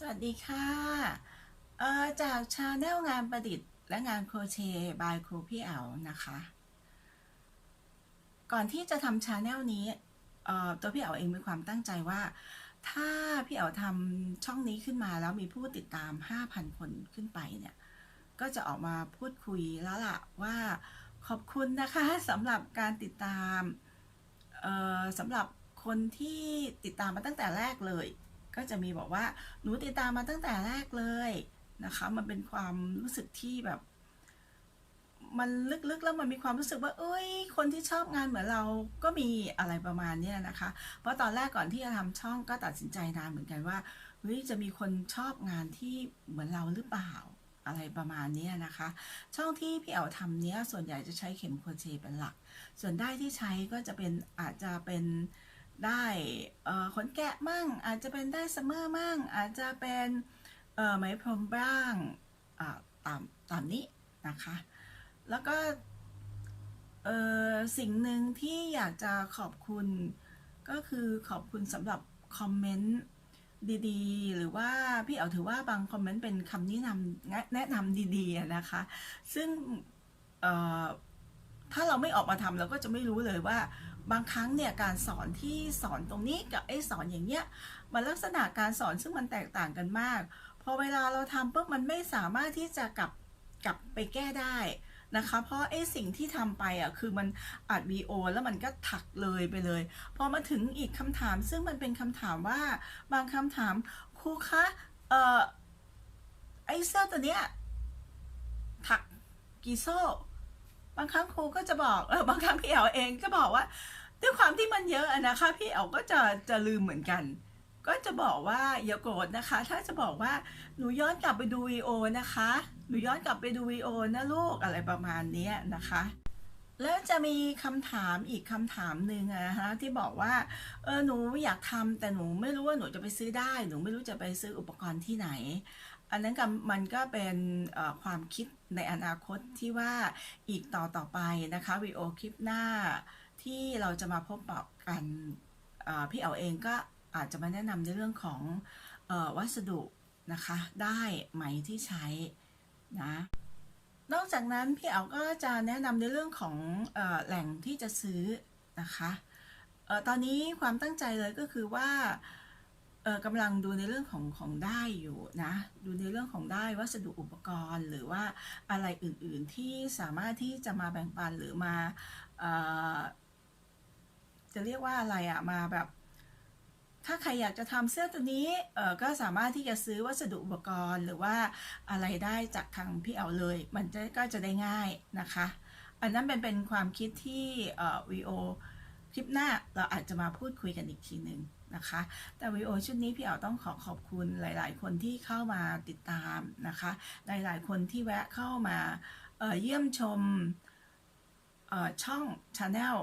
สวัสดีค่ะเอ่อจากชาแนลงานประดิษฐ์และงานโครเชต์บายครูพี่แอลนะคะ ก่อนที่จะทำชาแนลนี้เอ่อตัวพี่แอลเองมีความตั้งใจว่า ถ้าพี่แอลทำช่องนี้ขึ้นมาแล้วมีผู้ติดตาม 5,000 คนขึ้นไปเนี่ย ก็จะออกมาพูดคุยแล้วล่ะว่าขอบคุณนะคะสำหรับการติดตามสำหรับคนที่ติดตามมาตั้งแต่แรกเลย ก็จะมีบอกว่าหนูติดตามมาตั้งแต่แรกเลยนะคะ มันเป็นความรู้สึกที่แบบ มันลึกๆแล้วมันมีความรู้สึกว่า เอ้ย คนที่ชอบงานเหมือนเราก็มีอะไรประมาณนี้นะคะ เพราะตอนแรกก่อนที่จะทำช่องก็ตัดสินใจนานเหมือนกันว่าเฮ้ยจะมีคนชอบงานที่เหมือนเราหรือเปล่าอะไรประมาณนี้นะคะ ช่องที่พี่เอ๋ทำเนี้ยส่วนใหญ่จะใช้เข็มโครเชต์เป็นหลัก ส่วนได้ที่ใช้ก็จะเป็นอาจจะเป็น ได้ขนแกะมั่ง อาจจะเป็นได้ซัมเมอร์มั่ง อาจจะเป็นเอ่อไหมพรมบ้างาตามตามนี้นะคะ แล้วก็สิ่งหนึ่งที่อยากจะขอบคุณ ก็คือขอบคุณสำหรับคอมเมนต์ดีๆ หรือว่าพี่เอ๋ถือว่าบางคอมเมนต์เป็นคำแนะนำแนะนำดีๆนะคะ ซึ่งถ้าเราไม่ออกมาทำเราก็จะไม่รู้เลยว่า บางครั้งเนี่ยการสอนที่สอนตรงนี้กับไอ้สอนอย่างเงี้ยมันลักษณะการสอนซึ่งมันแตกต่างกันมาก พอเวลาเราทำปุ๊บมันไม่สามารถที่จะกลับกลับไปแก้ได้นะคะ เพราะไอ้สิ่งที่ทำไปอะคือมันอัดวีโอแล้วมันก็ถักเลยไปเลย พอมาถึงอีกคำถาม ซึ่งมันเป็นคำถามว่าบางคำถามครูคะเอ่อไอ้เสื้อตัวเนี้ยถักกี่โซ่ บางครั้งครูก็จะบอกเออบางครั้งพี่เอ๋เองก็บอกว่า ด้วยความที่มันเยอะนะคะพี่เอ๋ก็จะจะลืมเหมือนกัน ก็จะบอกว่าอย่าโกรธนะคะ ถ้าจะบอกว่าหนูย้อนกลับไปดูวีโอนะคะ หนูย้อนกลับไปดูวีโอนะลูกอะไรประมาณนี้นะคะแล้วจะมีคำถามอีกคำถามหนึ่งนะคะที่บอกว่าเออหนูอยากทำแต่หนูไม่รู้ว่าหนูจะไปซื้อได้ หนูไม่รู้จะไปซื้ออุปกรณ์ที่ไหน อันนั้นก็มันก็เป็นความคิดในอนาคตที่ว่าอีกต่อต่อไปนะคะวิดีโอคลิปหน้าที่เราจะมาพบปะกันพี่เอ๋เองก็อาจจะมาแนะนำในเรื่องของอวัสดุนะคะ ได้ไหมที่ใช้นะนอกจากนั้นพี่เอ๋ก็จะแนะนำในเรื่องของอแหล่งที่จะซื้อนะคะอตอนนี้ความตั้งใจเลยก็คือว่า อกำลังดูในเรื่องของของได้อยู่นะดูในเรื่องของได้วัสดุอุปกรณ์ หรือว่าอะไรอื่นๆที่สามารถที่จะมาแบ่งปันหรือมาอจะเรียกว่าอะไรอะมาแบบ ถ้าใครอยากจะทำเสื้อตัวนี้เออก็สามารถที่จะซื้อวัสดุอุปกรณ์ หรือว่าอะไรได้จากทางพี่เอาเลย มันจะก็จะได้ง่ายนะคะ อันนั้นเป็นเป็นความคิดที่เออวีโอ คลิปหน้าเราอาจจะมาพูดคุยกันอีกทีหนึ่งนะคะ แต่วีโอชุดนี้พี่เอาต้องขอขอบคุณหลาย ๆ คนที่เข้ามาติดตามนะคะ หลาย ๆ คนที่แวะเข้ามาเเยี่ยมชมช่องชาแนล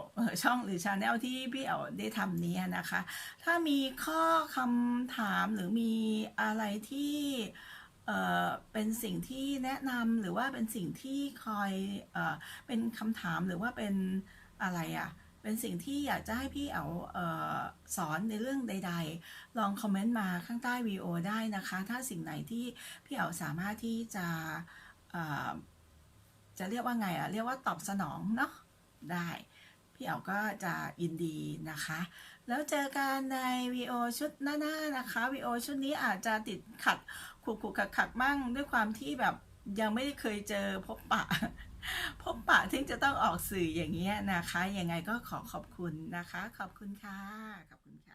ช่องหรือชาแนลที่พี่เอาได้ทำนี้นะคะ ถ้ามีข้อคำถามหรือมีอะไรที่เเป็นสิ่งที่แนะนำหรือว่าเป็นสิ่งที่คอยเอเป็นคำถามหรือว่าเป็นอะไรอะ่ะ เป็นสิ่งที่อยากจะให้พี่เอาเออสอนในเรื่องใด ๆ ลองคอมเมนต์มาข้างใต้วีโอได้นะคะ ถ้าสิ่งไหนที่พี่เอาสามารถที่จะจะเรียกว่าไงอะ่ะเรียกว่าตอบสนองเนาะได้พี่เอาก็จะยินดีนะคะ แล้วเจอกันในวีโอชุดหน้าๆนะคะวีโอชุดนี้อาจจะติดขัดขูกๆขัดๆมั่งด้วยความที่แบบยังไม่ได้เคยเจอพบปะ พบปะที่จะต้องออกสื่ออย่างเงี้ยนะคะ ยังไงก็ขอขอบคุณนะคะ ขอบคุณค่ะ ขอบคุณค่ะ